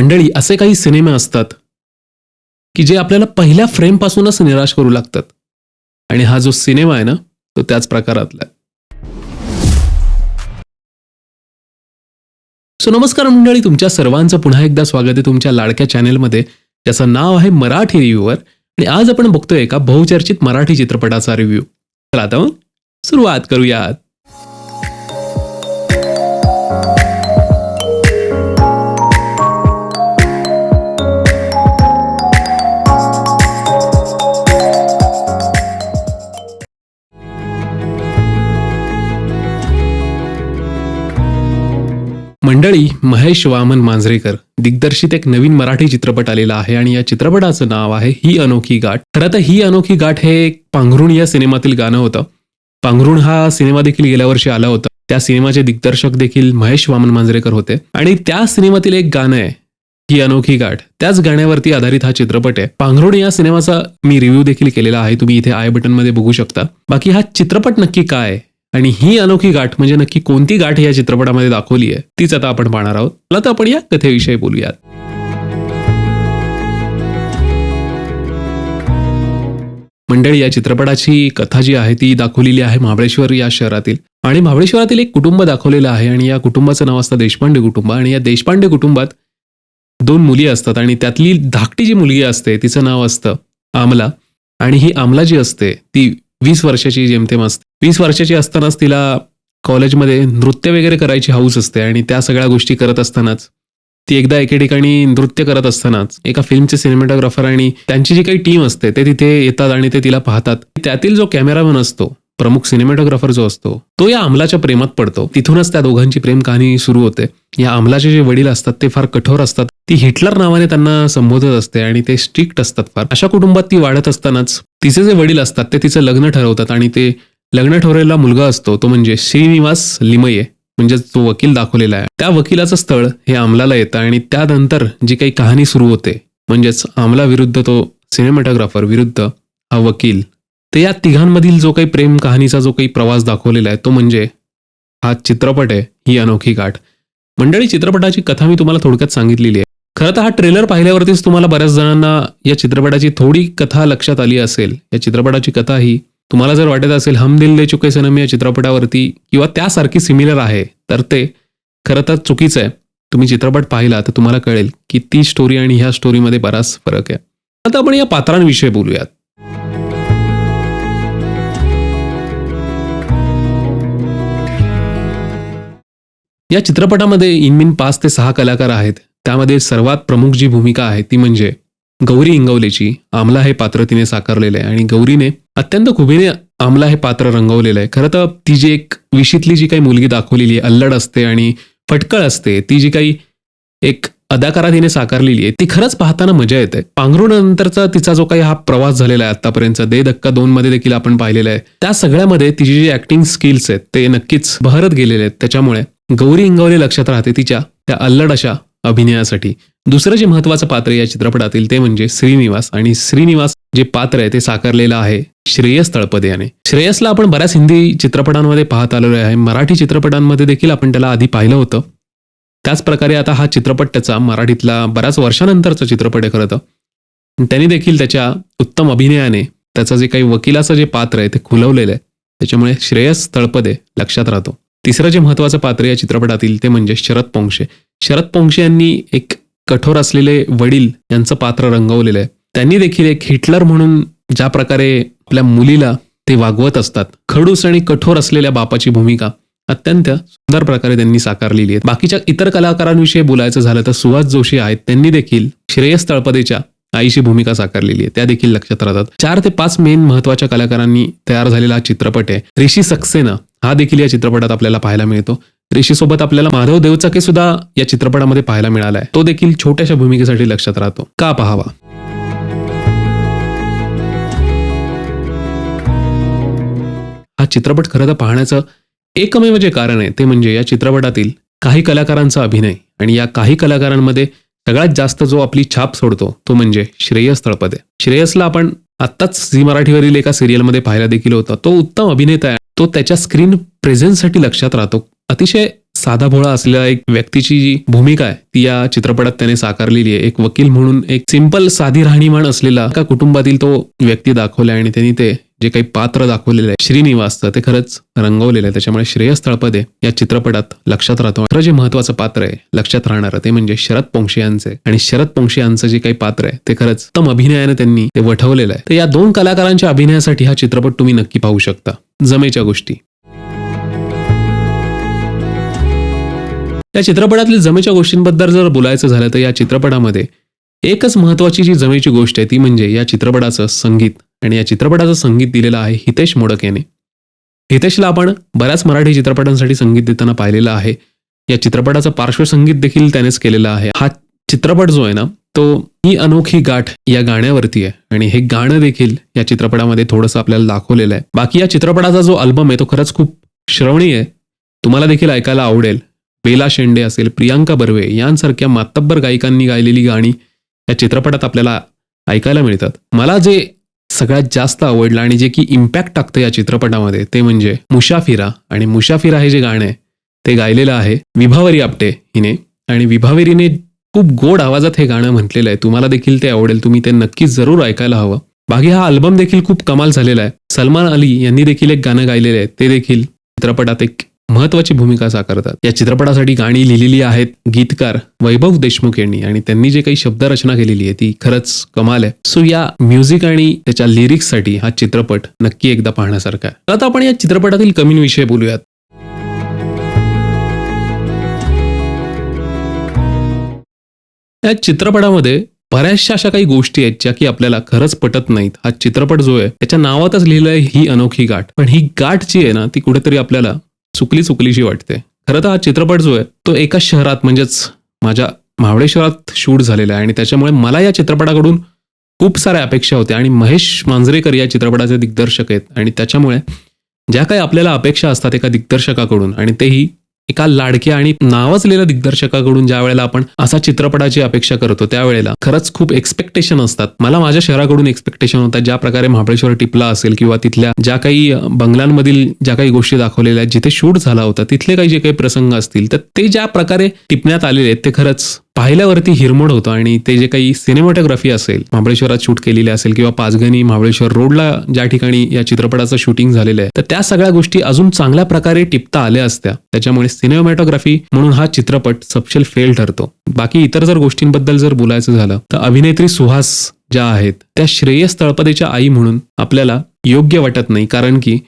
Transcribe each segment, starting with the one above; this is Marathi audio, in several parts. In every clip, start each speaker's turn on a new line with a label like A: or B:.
A: मंडळी असे काही सिनेमे असतात की जे आपल्याला पहिल्या फ्रेमपासूनच निराश करू लागतात. आणि हा जो सिनेमा आहे ना तो त्याच प्रकारातला आहे. सो नमस्कार मंडळी तुमच्या सर्वांचं पुन्हा एकदा स्वागत आहे तुमच्या लाडक्या चॅनेलमध्ये. ज्याचं नाव आहे मराठी रिव्ह्यूवर. आणि आज आपण बघतोय एका बहुचर्चित मराठी चित्रपटाचा रिव्ह्यू. तर आता मग सुरुवात करूयात. महेश वामन मांजरेकर. दिग्दर्शित एक नवीन मराठी चित्रपट आलेला आहे आणि या चित्रपटाचं नाव आहे ही अनोखी गाठ. खरं तर ही अनोखी गाठ हे एक पांघरुण या सिनेमातील गाणं होतं. पांघरुण हा सिनेमा देखील गेल्या वर्षी आला होता. त्या सिनेमाचे दिग्दर्शक देखील महेश वामन मांजरेकर होते. आणि त्या सिनेमातील एक गाणं आहे ही अनोखी गाठ. त्याच गाण्यावरती आधारित हा चित्रपट आहे. पांघरुण या सिनेमाचा मी रिव्ह्यू देखील केलेला आहे. तुम्ही इथे आय बटनमध्ये बघू शकता. बाकी हा चित्रपट नक्की काय आणि ही अनोखी गाठ म्हणजे नक्की कोणती गाठ या चित्रपटामध्ये दाखवली आहे तीच आता आपण पाहणार आहोत. मला तर आपण या कथेविषयी बोलूयात. मंडळी या चित्रपटाची कथा जी आहे ती दाखवलेली आहे महाबळेश्वर या शहरातील. आणि महाबळेश्वरातील एक कुटुंब दाखवलेलं आहे आणि या कुटुंबाचं नाव असतं देशपांडे कुटुंब. आणि या देशपांडे कुटुंबात दोन मुली असतात आणि त्यातली धाकटी जी मुलगी असते तिचं नाव असतं आमला. आणि ही आमला जी असते ती वीस वर्षाची जेमतेम असते. वीस वर्षाची असतानाच तिला कॉलेजमध्ये नृत्य वगैरे करायची हाऊस असते आणि त्या सगळ्या गोष्टी करत असतानाच ती एकदा एके ठिकाणी नृत्य करत असतानाच एका फिल्मचे सिनेमॅटोग्राफर आणि त्यांची जी काही टीम असते ते तिथे येतात आणि ते तिला पाहतात. त्यातील जो कॅमेरामॅन असतो प्रमुख सिनेमॅटोग्राफर जो असतो तो या अंमलाच्या प्रेमात पडतो. तिथूनच त्या दोघांची प्रेम कहाणी सुरू होते. या अंमलाचे जे वडील असतात ते फार कठोर असतात. ती हिटलर नावाने त्यांना संबोधत असते आणि ते स्ट्रिक्ट असतात फार. अशा कुटुंबात ती वाढत असतानाच तिचे जे वडील असतात ते तिचं लग्न ठरवतात आणि ते लग्न ठरवलेला मुलगा असतो तो म्हणजे श्रीनिवास लिमये. म्हणजे तो वकील दाखवलेला आहे. त्या वकिलाचं स्थळ हे आमलाला येतं आणि त्यानंतर जी काही कहाणी सुरू होते म्हणजेच आमलाविरुद्ध तो सिनेमॅटोग्राफर विरुद्ध हा वकील तर या तिघांमधील जो काही प्रेम कहाणीचा जो काही प्रवास दाखवलेला आहे तो म्हणजे हा चित्रपट आहे ही अनोखी गाठ. मंडळी चित्रपटाची कथा मी तुम्हाला थोडक्यात सांगितलेली आहे. खरं तर हा ट्रेलर पाहिल्यावरतीच तुम्हाला बऱ्याच जणांना या चित्रपटाची थोडी कथा लक्षात आली असेल. या चित्रपटाची कथा ही तुम्हाला जर वाटत असेल हम दिल दे चुके सनम या चित्रपटावरती किंवा त्यासारखी सिमिलर आहे तर ते खरं तर चुकीचं आहे. तुम्ही चित्रपट पाहिला तर तुम्हाला कळेल की ती स्टोरी आणि ह्या स्टोरीमध्ये बराच फरक आहे. आता आपण या पात्रांविषयी बोलूयात. या चित्रपटामध्ये इनमिन पाच ते सहा कलाकार आहेत. त्यामध्ये सर्वात प्रमुख जी भूमिका आहे ती म्हणजे गौरी इंगवलेची आमला हे पात्र तिने साकारलेलं आहे आणि गौरीने अत्यंत खुबीने आमला हे पात्र रंगवलेलं आहे. खरं तर ती जी एक विशीतली जी काही मुलगी दाखवलेली आहे अल्लड असते आणि फटकळ असते ती जी काही एक अदाकारा तिने साकारलेली आहे ती खरंच पाहताना मजा येते. पांघरुणानंतरचा तिचा जो काही हा प्रवास झालेला आहे आतापर्यंत दे धक्का दोन मध्ये देखील आपण पाहिलेला आहे त्या सगळ्यामध्ये तिची जी ऍक्टिंग स्किल्स आहेत ते नक्कीच बहरत गेलेले आहेत. त्याच्यामुळे गौरी इंगवले लक्षात राहते तिच्या त्या अल्लड अशा अभिनयासाठी. दुसरं जे महत्वाचं पात्र या चित्रपटातील ते म्हणजे श्रीनिवास आणि श्रीनिवास जे पात्र आहे ते साकारलेलं आहे श्रेयस तळपदे याने. श्रेयसला आपण बऱ्याच हिंदी चित्रपटांमध्ये पाहत आलेलो आहे. मराठी चित्रपटांमध्ये देखील आपण त्याला आधी पाहिलं होतं. त्याच प्रकारे आता हा चित्रपट त्याचा मराठीतला बऱ्याच वर्षानंतरचा चित्रपट आहे खरं तर. त्यांनी देखील त्याच्या उत्तम अभिनयाने त्याचं जे काही वकिलाचं जे पात्र आहे ते खुलवलेलं आहे. त्याच्यामुळे श्रेयस तळपदे लक्षात राहतो. तिसरं जे महत्वाचं पात्र या चित्रपटातील ते म्हणजे शरद पोंक्षे शरद पोंक्षे यांनी एक कठोर असलेले वडील यांचं पात्र रंगवलेलं आहे. त्यांनी देखील एक हिटलर म्हणून ज्या प्रकारे आपल्या मुलीला ते वागवत असतात खडूस आणि कठोर असलेल्या बापाची भूमिका अत्यंत सुंदर प्रकारे त्यांनी साकारलेली आहे. बाकीच्या इतर कलाकारांविषयी बोलायचं झालं तर सुहास जोशी आहेत त्यांनी देखील श्रेयस तळपदेच्या आईची भूमिका साकारलेली आहे. त्या देखील लक्षात राहतात. चार ते पाच मेन महत्त्वाच्या कलाकारांनी तयार झालेला हा चित्रपट आहे. ऋषी सक्सेना हा देखील या चित्रपटात आपल्याला पाहायला मिळतो. ऋषीसोबत आपल्याला माधव देवचके सुद्धा या चित्रपटामध्ये पाहायला मिळालाय. तो देखील छोट्याशा भूमिकेसाठी लक्षात राहतो. का पाहावा? हा चित्रपट खरं तर पाहण्याचं एकमेव जे कारण आहे ते म्हणजे या चित्रपटातील काही कलाकारांचा अभिनय आणि या काही कलाकारांमध्ये सगळ्यात जास्त जो आपली छाप सोडतो तो म्हणजे श्रेयस तळपदे. श्रेयसला आपण आत्ताच झी मराठीवरील एका सिरियलमध्ये पाहायला देखील होता. तो उत्तम अभिनेता आहे. तो त्याच्या स्क्रीन प्रेझेन्ससाठी लक्षात राहतो. अतिशय साधा भोळा असलेल्या एक व्यक्तीची जी भूमिका आहे ती या चित्रपटात त्याने साकारलेली आहे. एक वकील म्हणून एक सिंपल साधी राहणीमान असलेला का कुटुंबातील तो व्यक्ती दाखवलाय आणि त्यांनी ते जे काही पात्र दाखवलेलं आहे श्रीनिवासचं ते खरंच रंगवलेलं आहे. त्याच्यामुळे श्रेयस तळपदे या चित्रपटात लक्षात राहतो. खरं जे महत्वाचं पात्र आहे लक्षात राहणार ते म्हणजे शरद पोंक्षे यांचे आणि शरद पोंक्षे यांचं जे काही पात्र आहे ते खरंच उत्तम अभिनयाने त्यांनी ते वठवलेलं आहे. तर या दोन कलाकारांच्या अभिनयासाठी हा चित्रपट तुम्ही नक्की पाहू शकता. जमेच्या गोष्टी. या चित्रपटातील जमेच्या गोष्टींबद्दल जर बोलायचं झालं तर या चित्रपटामध्ये एकच महत्वाची जी जमेची गोष्ट आहे ती म्हणजे या चित्रपटाचं संगीत. आणि या चित्रपटाचं संगीत दिलेलं आहे हितेश मोडक याने हितेशला आपण बऱ्याच मराठी चित्रपटांसाठी संगीत देताना पाहिलेलं आहे. या चित्रपटाचं पार्श्वसंगीत देखील त्यानेच केलेलं आहे. हा चित्रपट जो आहे ना तो ही अनोखी गाठ या गाण्यावरती आहे. आणि हे गाणं देखील या चित्रपटामध्ये थोडंसं आपल्याला दाखवलेलं आहे. बाकी या चित्रपटाचा जो अल्बम आहे तो खरंच खूप श्रवणीय आहे. तुम्हाला देखील ऐकायला आवडेल. बेला शेंडे असेल प्रियांका बर्वे यांसारख्या मातब्बर गायिकांनी गायलेली गाणी या चित्रपटात आपल्याला ऐकायला मिळतात. मला जे सगळ्यात जास्त आवडलं आणि जे की इम्पॅक्ट टाकतं या चित्रपटामध्ये ते म्हणजे मुशाफिरा. आणि मुशाफिरा हे जे गाणं आहे ते गायलेलं आहे विभावरी आपटे हिने. आणि विभावरीने खूप गोड आवाजात हे गाणं म्हटलेलं आहे. तुम्हाला देखील ते आवडेल तुम्ही ते नक्की जरूर ऐकायला हवं. बाकी हा अल्बम देखील खूप कमाल झालेला आहे. सलमान अली यांनी देखील एक गाणं गायलेलं आहे ते देखील चित्रपटात एक महत्वाची भूमिका साकारतात. या चित्रपटासाठी गाणी लिहिलेली आहेत गीतकार वैभव देशमुख यांनी आणि त्यांनी जे काही शब्दरचना केलेली आहे ती खरंच कमाल आहे. सो या म्युझिक आणि त्याच्या लिरिक्ससाठी हा चित्रपट नक्की एकदा पाहण्यासारखा आहे. आता आपण या चित्रपटातील कमींविषयी बोलूयात. या चित्रपटामध्ये बऱ्याचशा अशा काही गोष्टी आहेत ज्या की आपल्याला खरंच पटत नाहीत. हा चित्रपट जो आहे त्याच्या नावातच लिहिलंय ही अनोखी गाठ. पण ही गाठ जी आहे ना ती कुठेतरी आपल्याला चुकली चुकलीशी वाटते. खरं तर हा चित्रपट जो आहे तो एका शहरात म्हणजेच माझ्या महाबळेश्वरात शूट झालेला आहे. आणि त्याच्यामुळे मला या चित्रपटाकडून खूप साऱ्या अपेक्षा होत्या. आणि महेश मांजरेकर या चित्रपटाचे दिग्दर्शक आहेत. आणि त्याच्यामुळे ज्या काही आपल्याला अपेक्षा असतात एका दिग्दर्शकाकडून आणि तेही एका लाडक्या आणि नावाजलेल्या दिग्दर्शकाकडून ज्या वेळेला आपण असा चित्रपटाची अपेक्षा करतो त्यावेळेला खरंच खूप एक्सपेक्टेशन असतात. मला माझ्या शहराकडून एक्सपेक्टेशन होतात ज्या प्रकारे महाबळेश्वर टिपला असेल किंवा तिथल्या ज्या काही बंगलांमधील ज्या काही गोष्टी दाखवलेल्या आहेत जिथे शूट झाला होता तिथले काही जे काही प्रसंग असतील तर ते ज्या प्रकारे टिपण्यात आलेले आहेत ते खरंच पाहिल्यावरती हिरमोड होतं आणि ते जे काही सिनेमॅटोग्राफी असेल महाबळेश्वरात शूट केलेली असेल किंवा पाचगणी महाबळेश्वर रोडला ज्या ठिकाणी या चित्रपटाचं शूटिंग झालेलं आहे तर त्या सगळ्या गोष्टी अजून चांगल्या प्रकारे टिपता आल्या असत्या. त्याच्यामुळे सिनेमॅटोग्राफी म्हणून हा चित्रपट सपशेल फेल ठरतो. बाकी इतर जर गोष्टींबद्दल जर बोलायचं झालं तर अभिनेत्री सुहास ज्या आहेत त्या श्रेयस तळपदेच्या आई म्हणून आपल्याला योग्य वाटत नाही कारण की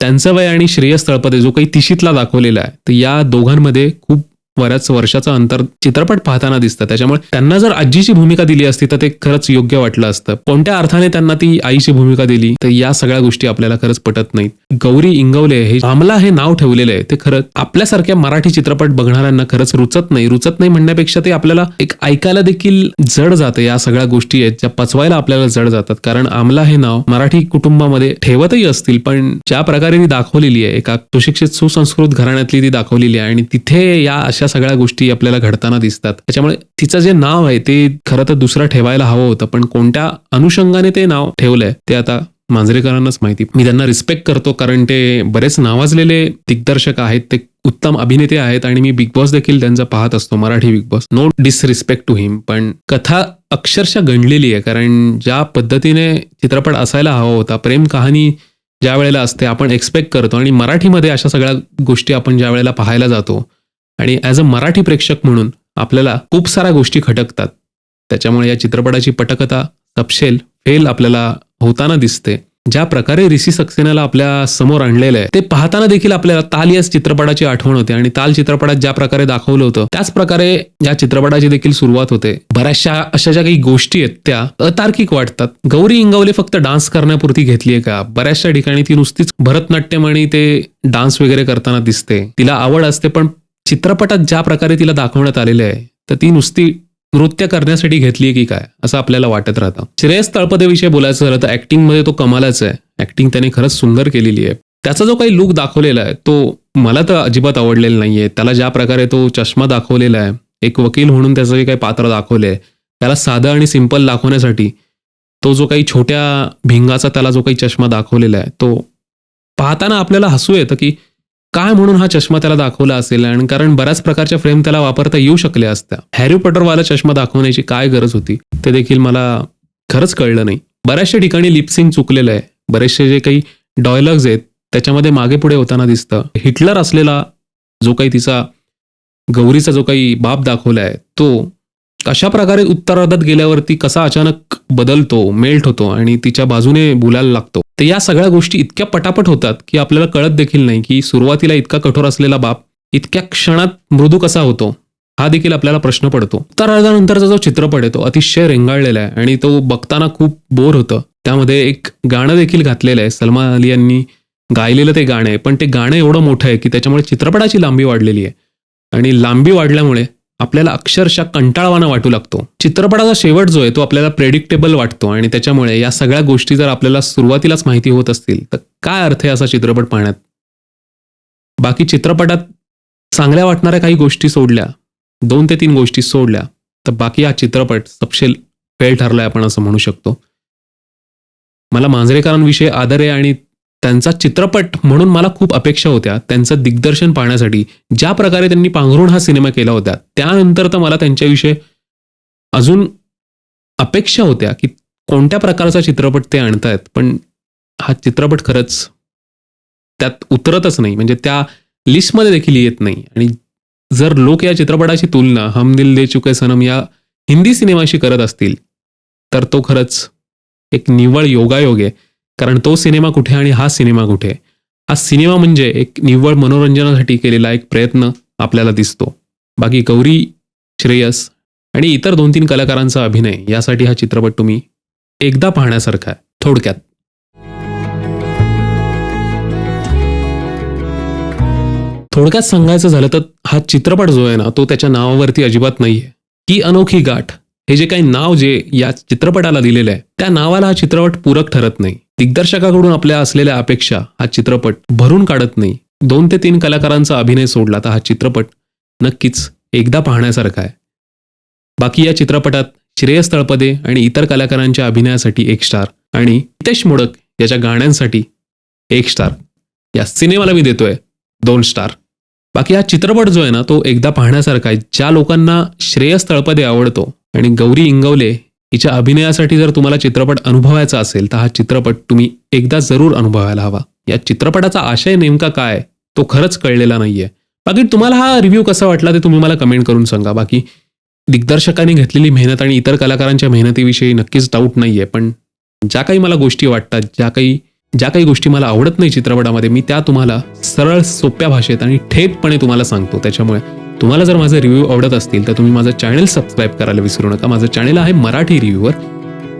A: त्यांचं वय आणि श्रेयस तळपदे जो काही तिशीतला दाखवलेला आहे तर या दोघांमध्ये खूप बऱ्याच वर्षाचं अंतर चित्रपट पाहताना दिसतं. त्याच्यामुळे त्यांना जर आजीची भूमिका दिली असती तर ते खरंच योग्य वाटलं असतं. कोणत्या अर्थाने त्यांना ती आईची भूमिका दिली तर या सगळ्या गोष्टी आपल्याला खरंच पटत नाहीत. गौरी इंगवले हे आमला हे नाव ठेवलेलं आहे. ते खरंच आपल्यासारख्या मराठी चित्रपट बघणाऱ्यांना खरंच रुचत नाही. रुचत नाही म्हणण्यापेक्षा ते आपल्याला एक ऐकायला देखील जड जातं. या सगळ्या गोष्टी आहेत ज्या पचवायला आपल्याला जड जातात. कारण आमला हे नाव मराठी कुटुंबामध्ये ठेवतही असतील पण ज्या प्रकारे ती दाखवलेली आहे एका सुशिक्षित सुसंस्कृत घराण्यातली ती दाखवलेली आहे. आणि तिथे या अशा सगळ्या गोष्टी आपल्याला घडताना दिसतात. त्याच्यामुळे तिचं जे नाव आहे ते खरं तर दुसरं ठेवायला हवं होतं पण कोणत्या अनुषंगाने ते नाव ठेवलंय ते आता मांजरेकरांनाच माहिती. मी त्यांना रिस्पेक्ट करतो कारण ते बरेच नावाजलेले दिग्दर्शक आहेत ते उत्तम अभिनेते आहेत आणि मी बिग बॉस देखील त्यांचा पाहत असतो Marathi Bigg Boss no disrespect to him पण कथा अक्षरशः गणलेली आहे कारण ज्या पद्धतीने चित्रपट असायला हवा होता प्रेम कहाणी ज्या वेळेला असते आपण एक्सपेक्ट करतो आणि मराठीमध्ये अशा सगळ्या गोष्टी आपण ज्या वेळेला पाहायला जातो आणि ॲज अ मराठी प्रेक्षक म्हणून आपल्याला खूप साऱ्या गोष्टी खटकतात. त्याच्यामुळे या चित्रपटाची पटकथा तपशेल फेल आपल्याला होताना दिसते. ज्या प्रकारे रिसी सक्सेनाला आपल्यासमोर आणलेलं आहे ते पाहताना देखील आपल्याला ताल या चित्रपटाची आठवण होते आणि ताल चित्रपटात ज्या प्रकारे दाखवलं होतं त्याच प्रकारे या चित्रपटाची देखील सुरुवात होते. बऱ्याचशा अशा ज्या काही गोष्टी आहेत त्या अतार्किक वाटतात. गौरी इंगवले फक्त डान्स करण्यापुरती घेतली आहे का? बऱ्याचशा ठिकाणी ती नुसतीच भरतनाट्यम आणि ते डान्स वगैरे करताना दिसते. तिला आवड असते पण चित्रपटात ज्या प्रकारे तिला दाखवण्यात आलेले आहे तर ती नुसती नृत्य करण्यासाठी घेतली की काय असं आपल्याला वाटत राहतं. श्रेयस तळपदेविषयी बोलायचं झालं तर ऍक्टिंगमध्ये तो कमालाच आहे. ऍक्टिंग त्याने खरंच सुंदर केलेली आहे. त्याचा जो काही लुक दाखवलेला आहे तो मला तर अजिबात आवडलेला नाहीये. त्याला ज्या प्रकारे तो चष्मा दाखवलेला आहे एक वकील म्हणून त्याचं जे काही पात्र दाखवलंय त्याला साधं आणि सिंपल दाखवण्यासाठी तो जो काही छोट्या भिंगाचा त्याला जो काही चष्मा दाखवलेला आहे तो पाहताना आपल्याला हसू येतं की काय म्हणून हा चष्मा त्याला दाखवला असेल? आणि कारण बऱ्याच प्रकारच्या फ्रेम त्याला वापरता येऊ शकल्या असत्या. हॅरी पॉटरवाला चष्मा दाखवण्याची काय गरज होती? ते देखील मला खरंच कळलं नाही. बऱ्याचशा ठिकाणी लिपसिंग चुकलेलं आहे. बरेचसे जे काही डॉयलॉग्स आहेत त्याच्यामध्ये मागे पुढे होताना दिसतं. हिटलर असलेला जो काही तिचा गौरीचा जो काही बाप दाखवला आहे तो कशा प्रकारे उत्तरार्धात गेल्यावरती कसा अचानक बदलतो मेल्ट होतो आणि तिच्या बाजूने बोलायला लागतो? तर या सगळ्या गोष्टी इतक्या पटापट होतात की आपल्याला कळत देखील नाही की सुरुवातीला इतका कठोर असलेला बाप इतक्या क्षणात मृदू कसा होतो हा देखील आपल्याला प्रश्न पडतो. उत्तरार्धानंतरचा जो चित्रपट आहे तो अतिशय रेंगाळलेला आहे आणि तो बघताना खूप बोर होतं. त्यामध्ये एक गाणं देखील घातलेलं आहे सलमान अली यांनी गायलेलं ते गाणं आहे पण ते गाणं एवढं मोठं आहे की त्याच्यामुळे चित्रपटाची लांबी वाढलेली आहे. आणि लांबी वाढल्यामुळे आपल्याला अक्षरशः कंटाळवाना वाटू लागतो. चित्रपटाचा शेवट जो आहे तो आपल्याला प्रेडिक्टेबल वाटतो आणि त्याच्यामुळे या सगळ्या गोष्टी जर आपल्याला सुरुवातीलाच माहिती होत असतील तर काय अर्थ आहे असा चित्रपट पाहण्यात? बाकी चित्रपटात चांगल्या वाटणाऱ्या काही गोष्टी सोडल्या दोन ते तीन गोष्टी सोडल्या तर बाकी हा चित्रपट सपशेल फेल ठरलाय आपण असं म्हणू शकतो. मला मांजरेकरांविषयी आदर आहे आणि त्यांचा चित्रपट म्हणून मला खूप अपेक्षा होत्या त्यांचं दिग्दर्शन पाहण्यासाठी. ज्या प्रकारे त्यांनी पांघरुण हा सिनेमा केला होता त्यानंतर तर मला त्यांच्याविषयी अजून अपेक्षा होत्या की कोणत्या प्रकारचा चित्रपट ते आणतायत पण हा चित्रपट खरंच त्यात उतरतच नाही म्हणजे त्या लिस्टमध्ये देखील येत नाही. आणि जर लोक या चित्रपटाची तुलना हम दिल दे चुके सनम या हिंदी सिनेमाशी करत असतील तर तो खरंच एक निव्वळ योगायोग आहे. कारण तो सिनेमा कुठे आणि हा सिनेमा कुठे? हा सिनेमा म्हणजे एक निव्वळ मनोरंजनासाठी केलेला एक प्रयत्न आपल्याला दिसतो. बाकी गौरी श्रेयस आणि इतर दोन तीन कलाकारांचा अभिनय यासाठी हा चित्रपट तुम्ही एकदा पाहण्यासारखा आहे. थोडक्यात. थोडक्यात सांगायचं झालं तर हा चित्रपट जो आहे ना तो त्याच्या नावावरती अजिबात नाहीये. की अनोखी गाठ. हे जे काही नाव जे या चित्रपटाला दिलेलं आहे त्या नावाला हा चित्रपट पूरक ठरत नाही. दिग्दर्शकाकडून आपल्या असलेल्या अपेक्षा हा चित्रपट भरून काढत नाही. दोन ते तीन कलाकारांचा अभिनय सोडला तर हा चित्रपट नक्कीच एकदा पाहण्यासारखा आहे. बाकी या चित्रपटात श्रेयस तळपदे आणि इतर कलाकारांच्या अभिनयासाठी एक स्टार आणि हितेश मोडक याच्या गाण्यांसाठी एक स्टार. या सिनेमाला मी देतोय दोन स्टार. बाकी हा चित्रपट जो आहे ना तो एकदा पाहण्यासारखा आहे. ज्या लोकांना श्रेयस तळपदे आवडतो आणि गौरी इंगवले हिच्या अभिनयासाठी जर तुम्हाला चित्रपट अनुभवायचा असेल तर हा चित्रपट तुम्ही एकदा जरूर अनुभवायला हवा. या चित्रपटाचा आशय नेमका काय? तो खरंच कळलेला नाहीये. बाकी तुम्हाला हा रिव्ह्यू कसा वाटला ते तुम्ही मला कमेंट करून सांगा. बाकी दिग्दर्शकांनी घेतलेली मेहनत आणि इतर कलाकारांच्या मेहनतीविषयी नक्कीच डाऊट नाहीये पण ज्या काही मला गोष्टी वाटतात ज्या काही ज्या काही गोष्टी मला आवडत नाही चित्रपटामध्ये मी त्या तुम्हाला सरळ सोप्या भाषेत आणि ठेपपणे तुम्हाला सांगतो. त्याच्यामुळे तुम्हाला जर माझे रिव्ह्यू आवडत असतील तर तुम्ही माझं चॅनल सबस्क्राईब करायला विसरू नका. माझं चॅनल आहे मराठी रिव्ह्यूवर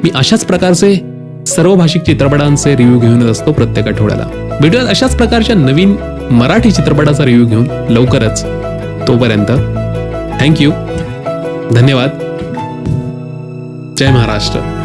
A: मी अशाच प्रकारचे सर्व भाषिक चित्रपटांचे रिव्ह्यू घेऊन येत असतो प्रत्येक आठवड्याला. भेटूयात अशाच प्रकारच्या नवीन मराठी चित्रपटाचा रिव्ह्यू घेऊन लवकरच. तोपर्यंत थँक्यू धन्यवाद. जय महाराष्ट्र.